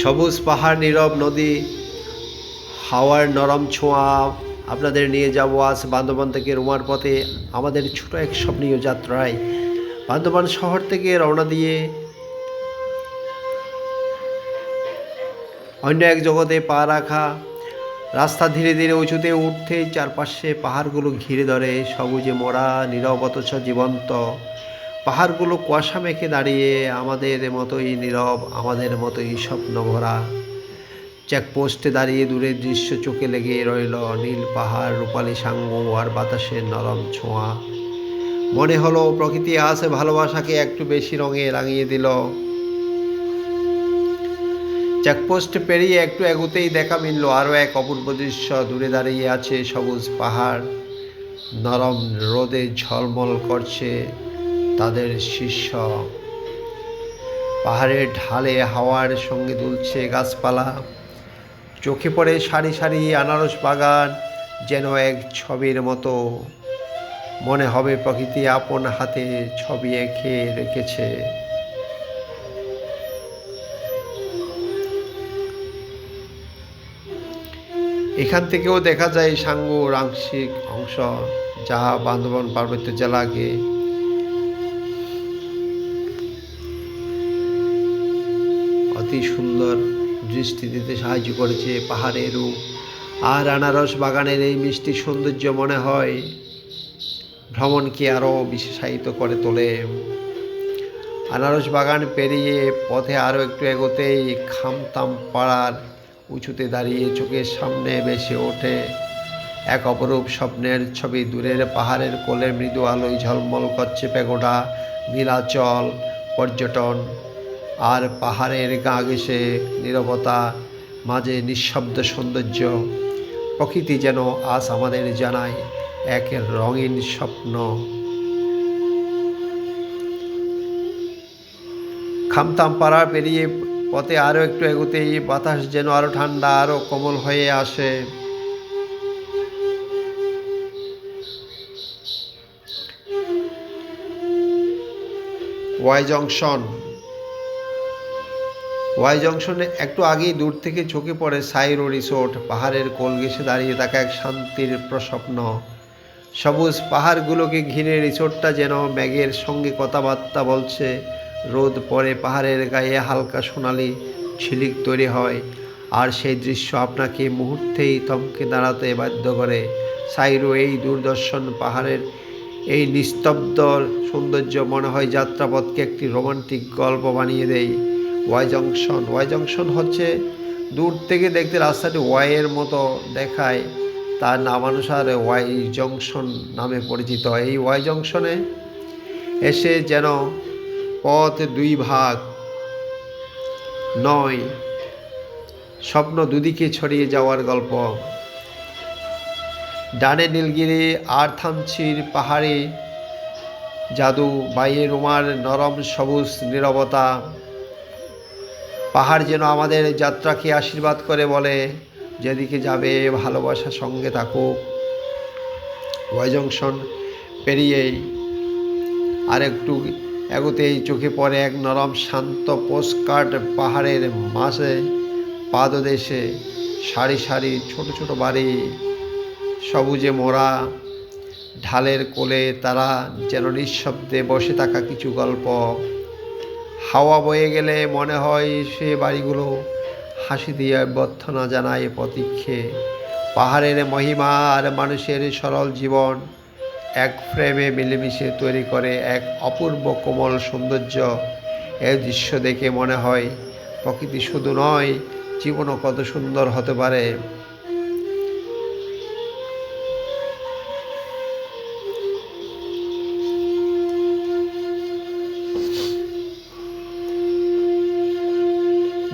সবুজ পাহাড়, নীরব নদী, হাওয়ার নরম ছোঁয়া, আপনাদের নিয়ে যাব আজ বান্দরবান থেকে রোমার পথে আমাদের ছোট এক স্বপ্নীয় যাত্রায়। বান্দরবান শহর থেকে রওনা দিয়ে অন্য এক জগতে পা রাখা, রাস্তা ধীরে ধীরে উঁচুতে উঠতেই চারপাশে পাহাড়গুলো ঘিরে ধরে, সবুজে মোড়া, নীরব অথচ জীবন্ত। পাহাড়গুলো কুয়াশা মেখে দাঁড়িয়ে আমাদের মতোই নীরব, আমাদের মতোই স্বপ্ন ভরা চেকপোস্টে দাঁড়িয়ে দূরের দৃশ্য চোখে লেগে রইল নীল পাহাড়, রূপালি সাঙ্গ আর বাতাসের নরম ছোঁয়া। মনে হলো প্রকৃতি আছে ভালোবাসাকে একটু বেশি রঙে রাঙিয়ে দিল। চেকপোস্ট পেরিয়ে একটু এগোতেই দেখা মিলল আরও এক অপূর্ব দৃশ্য। দূরে দাঁড়িয়ে আছে সবুজ পাহাড়, নরম রোদে ঝলমল করছে। তাদের শিষ্য। পাহাড়ের ঢালে হাওয়ার সঙ্গে দুলছে গাছপালা। চোখে পড়ে সারি সারি আনারস বাগান, যেন এক ছবির মতো। মনে হবে প্রকৃতি আপন হাতে ছবি এঁকে রেখেছে। এখান থেকেও দেখা যায় সাঙ্গুর আংশিক অংশ, যা বান্ধবন পার্বত্য জেলাকে অতি সুন্দর দৃষ্টি দিতে সাহায্য করেছে পাহাড়ের রূপ। আর আনারস বাগানের এই মিষ্টি সৌন্দর্য মনে হয় ভ্রমণকে আরও বিশেষায়িত করে তোলে। আনারস বাগান পেরিয়ে পথে আরও একটু এগোতেই খামতাম পাড়ার উঁচুতে দাঁড়িয়ে চোখের সামনে ভেসে ওঠে এক অপরূপ স্বপ্নের ছবি। দূরের পাহাড়ের কোলে মৃদু আলোয় ঝলমল করছে পেগোডা, নীলাচল, পর্যটন। আর পাহাড়ের গা ঘেসে নীরবতা, মাঝে নিঃশব্দ সৌন্দর্য, প্রকৃতি যেন আজ আমাদের জানায় এক রঙিন স্বপ্ন। খামতাম পাড়া পেরিয়ে পথে আরও একটু এগোতেই বাতাস যেন আরও ঠান্ডা, আরও কোমল হয়ে আসে। ওয়াই জংশন ওয়াই জংশনে একটু আগেই দূর থেকে চোখে পড়ে সাইরো রিসোর্ট। পাহাড়ের কোল ঘেসে দাঁড়িয়ে থাকা এক শান্তির প্রস্বপ্ন। সবুজ পাহাড়গুলোকে ঘিরে রিসোর্টটা যেন ম্যাগের সঙ্গে কথাবার্তা বলছে। রোদ পরে পাহাড়ের গায়ে হালকা সোনালি ঝিলিক তৈরি হয়। আর সেই দৃশ্য আপনাকে মুহূর্তেই থমকে দাঁড়াতে বাধ্য করে। সাইরো এই দূরদর্শন পাহাড়ের এই নিস্তব্ধ সৌন্দর্য মনে হয় যাত্রাপথকে একটি রোমান্টিক গল্প বানিয়ে দেয়। ওয়াই জংশন ওয়াই জংশন হচ্ছে দূর থেকে দেখতে রাস্তাটি ওয়াইয়ের মতো দেখায়। তার নামানুসারে ওয়াই জংশন নামে পরিচিত। এই ওয়াই জংশনে এসে যেন পথ দুই ভাগ নয়। স্বপ্ন দুদিকে ছড়িয়ে যাওয়ার গল্প। ডানে নীলগিরি, আর থামছির পাহাড়ে জাদু, বাইয়ে রুমার নরম সবুজ নীরবতা। পাহাড় যেন আমাদের যাত্রাকে আশীর্বাদ করে বলে, যেদিকে যাবে ভালোবাসা সঙ্গে থাকুক। ওয়াই জংশন পেরিয়েই আর একটু এগোতেই চোখে পড়ে এক নরম, শান্ত পোস্টকার্ড পাহাড়ের মাঝে, পাদদেশে, সারি সারি, ছোট ছোট বাড়ি, সবুজে মোড়া, ঢালের কোলে তারা যেন নিঃশব্দে বসে থাকা কিছু গল্প। হাওয়া বয়ে গেলে মনে হয় সে বাড়িগুলো হাসি দিয়ে অভ্যর্থনা জানায় প্রতীক্ষে। পাহাড়ের মহিমা আর মানুষের সরল জীবন এক ফ্রেমে মিলেমিশে তৈরি করে এক অপূর্ব কোমল সৌন্দর্য। এই দৃশ্য দেখে মনে হয় প্রকৃতি শুধু নয়, জীবনও কত সুন্দর হতে পারে।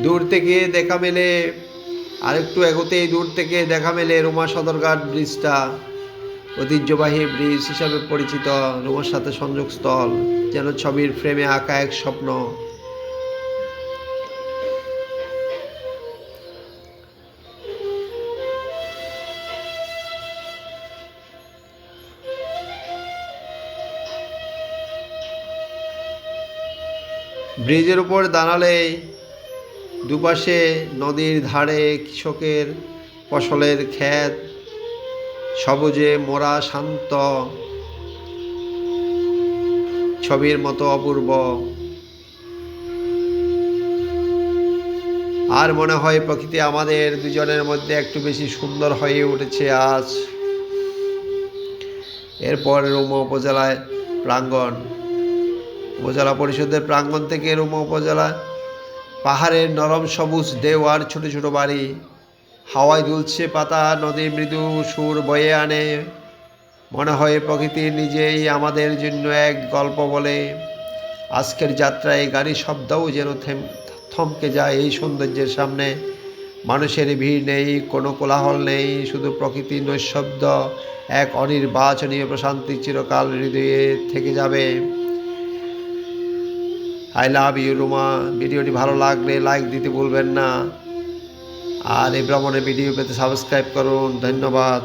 দূর থেকে দেখা মেলে, আরেকটু এগোতেই দূর থেকে দেখা মেলে রোমা সদরঘাট ব্রিজটা। ঐতিহ্যবাহী ব্রিজ হিসাবে পরিচিত, রোমার সাথে সংযোগস্থল, যেন ছবির ফ্রেমে আঁকা এক স্বপ্ন। ব্রিজের উপর দাঁড়ালেই দুপাশে নদীর ধারে কৃষকের ফসলের ক্ষেত, সবুজে মোরা শান্ত, ছবির মতো অপূর্ব। আর মনে হয় প্রকৃতি আমাদের দুজনের মধ্যে একটু বেশি সুন্দর হয়ে উঠেছে আজ। এরপর রুমা উপজেলায় প্রাঙ্গণ। উপজেলা পরিষদের প্রাঙ্গণ থেকে রুমা উপজেলা পাহাড়ের নরম সবুজ দেওয়ার ছোট ছোট বাড়ি। হাওয়ায় দুলছে পাতা নদীর মৃদু, সুর বয়ে আনে। মনে হয় প্রকৃতি নিজেই আমাদের জন্য এক গল্প বলে। আজকের যাত্রায় গাড়ির শব্দও যেন থেম, থমকে যায় এই সৌন্দর্যের সামনে। মানুষের ভিড় নেই, কোনো কোলাহল নেই, শুধু প্রকৃতির নৈশব্দ। এক অনির্বাচনীয় প্রশান্তি চিরকাল হৃদয়ে থেকে যাবে। I love you Ruma. ভিডিওটি ভালো লাগলে লাইক দিতে ভুলবেন না। আর এই ভ্রমণের ভিডিও পেতে সাবস্ক্রাইব করুন। ধন্যবাদ।